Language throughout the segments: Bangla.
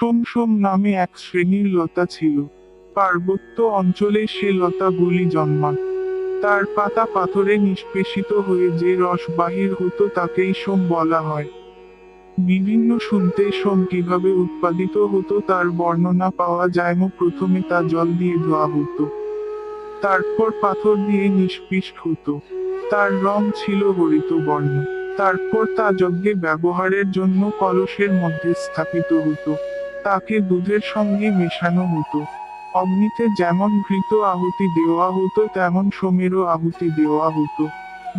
সোম সোম নামে এক শ্রেণির লতা ছিল। পার্বত্য অঞ্চলে সে লতাগুলি জন্মান তার পাতা পাথরে নিষ্পেষিত হয়ে যে রস বাহির হতো তাকেই সোম বলা হয়। বিভিন্ন শুনতে সোম কীভাবে উৎপাদিত হতো তার বর্ণনা পাওয়া যায় মো প্রথমে তা জল দিয়ে ধোয়া হতো। তারপর পাথর দিয়ে নিষ্পিষ্ট হতো। তার রং ছিল হরিত বর্ণ। তারপর তা যজ্ঞে ব্যবহারের জন্য কলসের মধ্যে স্থাপিত হতো। তাকে দুধের সঙ্গে মেশানো হতো। অগ্নিতে যেমন ঘৃত আহুতি দেওয়া হতো, তেমন সোমেরও আহুতি দেওয়া হতো।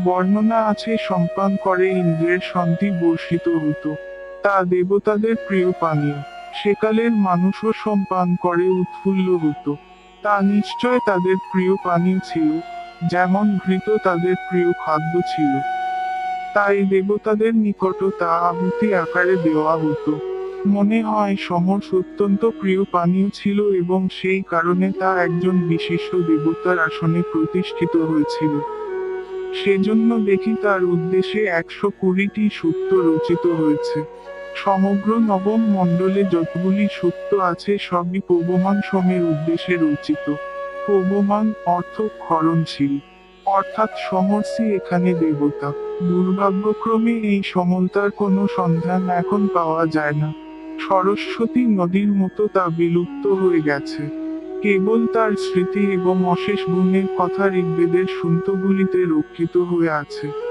বর্ণনা আছে, সম্পান করে ইন্দ্রের সন্ধি বর্ষিত হতো। তা দেবতাদের প্রিয় পানীয়। সেকালের মানুষও সম্পান করে উৎফুল্ল হতো। তা নিশ্চয় তাদের প্রিয় পানীয় ছিল, যেমন ঘৃত তাদের প্রিয় খাদ্য ছিল। তাই দেবতাদের নিকট তা আহুতি আকারে দেওয়া হতো। মনে হয় সমর অত্যন্ত প্রিয় পানীয় ছিল এবং সেই কারণে তা একজন বিশিষ্ট দেবতার আসনে প্রতিষ্ঠিত হয়েছিল। সেজন্য দেখি তার উদ্দেশ্যে একশো কুড়িটি সূত্র রচিত হয়েছে। সমগ্র নবম মণ্ডলে যতগুলি সূত্র আছে সবই পবমান সোমের উদ্দেশ্যে রচিত। পবমান অর্থ ক্ষরণশীল, অর্থাৎ সমর্ষি এখানে দেবতা। দুর্ভাগ্যক্রমে এই সমলতার কোনো সন্ধান এখন পাওয়া যায় না। সরস্বতী নদীর মতো তা বিলুপ্ত হয়ে গেছে। কেবল তার স্মৃতি এবং অশেষ গুণের কথা ঋগ্বেদের সুন্তগুলিতে রক্ষিত হয়ে আছে।